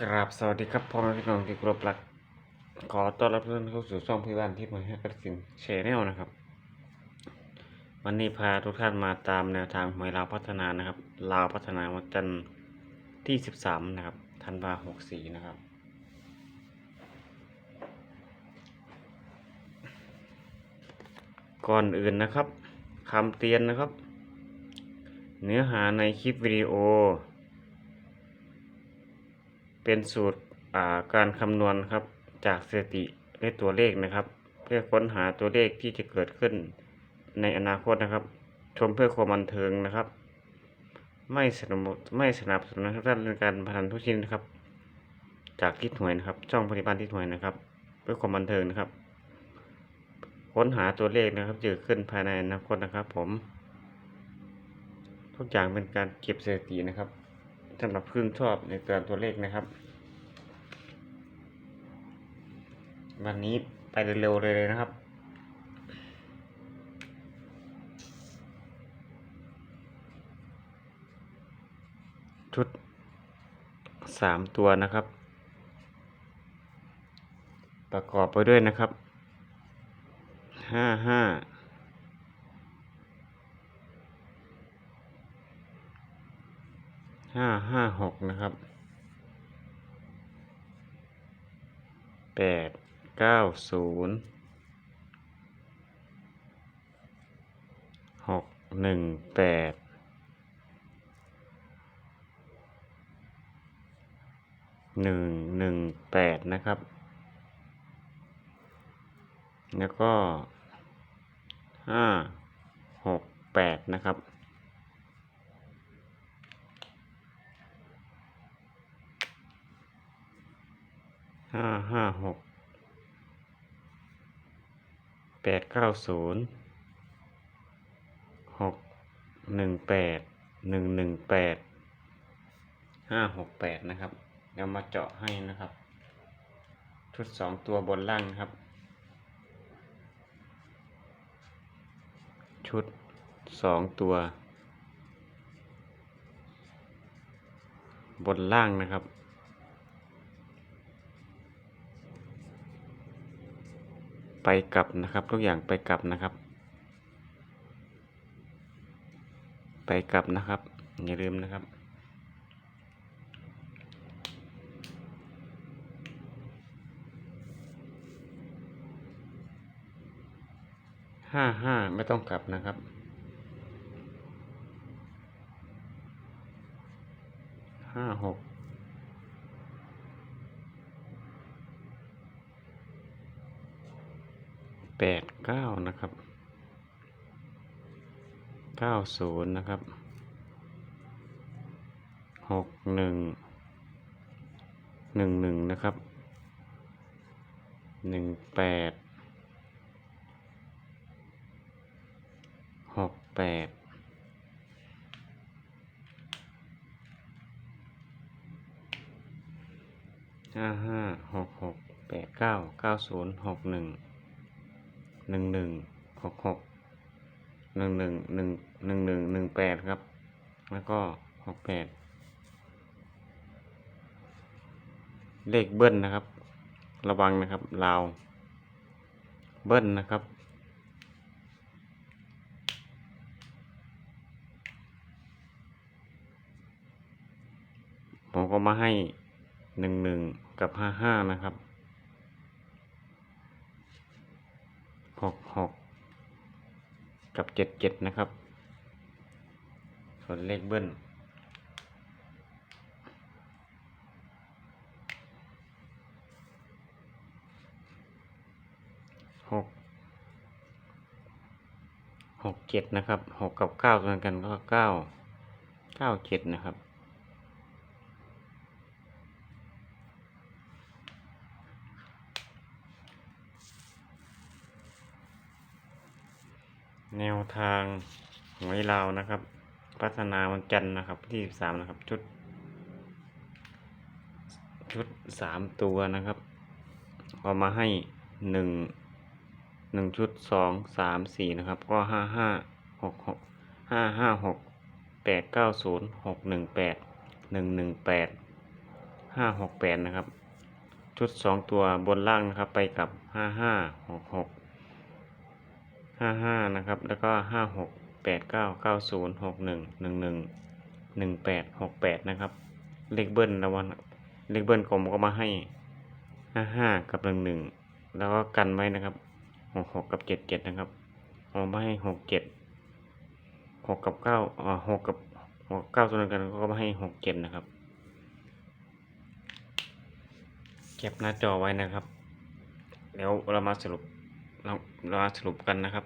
กราบสวัสดีครับพ่อแม่พี่น้องที่เคารพรัก ขอต้อนรับทุกท่านเข้าสู่ช่องพี่บ้านที่มาให้กระสินแชนแนลนะครับ วันนี้พาทุกท่านมาตามแนวทางหวยลาวพัฒนานะครับลาวพัฒนาวันจันทร์ที่สิบสามนะครับธันวาหกสี่นะครับ ก่อนอื่นนะครับคำเตือนนะครับ เนื้อหาในคลิปวิดีโอ เป็นสูตราการคำนวณครับจากสถิติและตัวเลขนะครับ เพื่อค้นหาตัวเลขที่จะเกิดขึ้นในอนาคตนะครับ ชมเพื่อความบันเทิงนะครับ ไม่สนับไม่สนับสนุนทุกท่านในการพนันทุกชิ้นนะครับ จากทิศหวยนะครับช่องปฏิบัติทิศหวยนะครับ เพื่อความบันเทิงนะครับ ค้นหาตัวเลขนะครับจะเกิดขึ้นภายในอนาคตนะครับ ผม ทุกอย่างเป็นการเก็บสถิตินะครับ สำหรับเพื่อนชอบในการตัวเลขนะครับ วันนี้ไปเร็วๆเลยนะครับชุดสามตัวนะครับ ประกอบไปด้วยนะครับห้าห้า ห้าห้าหกนะครับแปดเก้าศูนย์หกหนึ่งแปดหนึ่งหนึ่งแปดนะครับ แล้วก็ห้าหกแปดนะครับ ห้าห้าหกแปดเก้าศูนย์หกหนึ่งแปดหนึ่งหนึ่งแปดห้าหกแปดนะครับเดี๋ยวมาเจาะให้นะครับ ชุดสองตัวบนล่างครับ ชุดสองตัว บนล่างนะครับ ไปกลับนะครับ ทุกอย่างไปกลับนะครับ ไปกลับนะครับ อย่าลืมนะครับ ห้าห้าไม่ต้องกลับนะครับห้าหก แปดเก้านะครับเก้าศูนย์นะครับหกหนึ่งหนึ่งหนึ่งนะครับหนึ่งแปดหกแปดห้าห้าหกหกแปดเก้าเก้าศูนย์หกหนึ่ง หนึ่งหนึ่งหกหกหนึ่งหนึ่งหนึ่งหนึ่งหนึ่งหนึ่งแปดครับ แล้วก็หกแปดเลขเบิ้ลนะครับ ระวังนะครับลาวเบิ้ลนะครับ ผมก็มาให้หนึ่งหนึ่งกับห้าห้านะครับ หกหกกับเจ็ดเจ็ดนะครับ ส่วนเลขเบิ้ลหกหกเจ็ดนะครับหกกับเก้าตัวกันก็เก้าเก้าเจ็ดนะครับ แนวทางหวยลาวนะครับ พัฒนาวันจันทร์นะครับที่สามนะครับ ชุด ชุดสามตัวนะครับเอามาให้หนึ่งหนึ่งชุดสองสามสี่นะครับ ก็ห้าห้าหกหกห้าห้าหกแปดเก้าศูนย์หกหนึ่งแปดหนึ่งหนึ่งแปดห้าหกแปดนะครับ ชุดสองตัวบนล่างนะครับ ไปกับห้าห้าหกหก ห้าห้านะครับ แล้วก็ห้าหกแปดเก้าเก้าศูนย์หกหนึ่งหนึ่งหนึ่งหนึ่งแปดหกแปดนะครับ เลขเบิ้ลแล้ววันเลขเบิ้ลผมก็มาให้ห้าห้ากับหนึ่งหนึ่งแล้วก็กันไว้นะครับหกหกกับเจ็ดเจ็ดนะครับเอามาให้หกเจ็ดหกกับเก้าอ่าหกกับหกเก้าตัวนกันก็มาให้หกเจ็ดนะครับเก็บหน้าจอไว้นะครับ แล้วเรามาสรุป เราเราสรุปกันนะครับ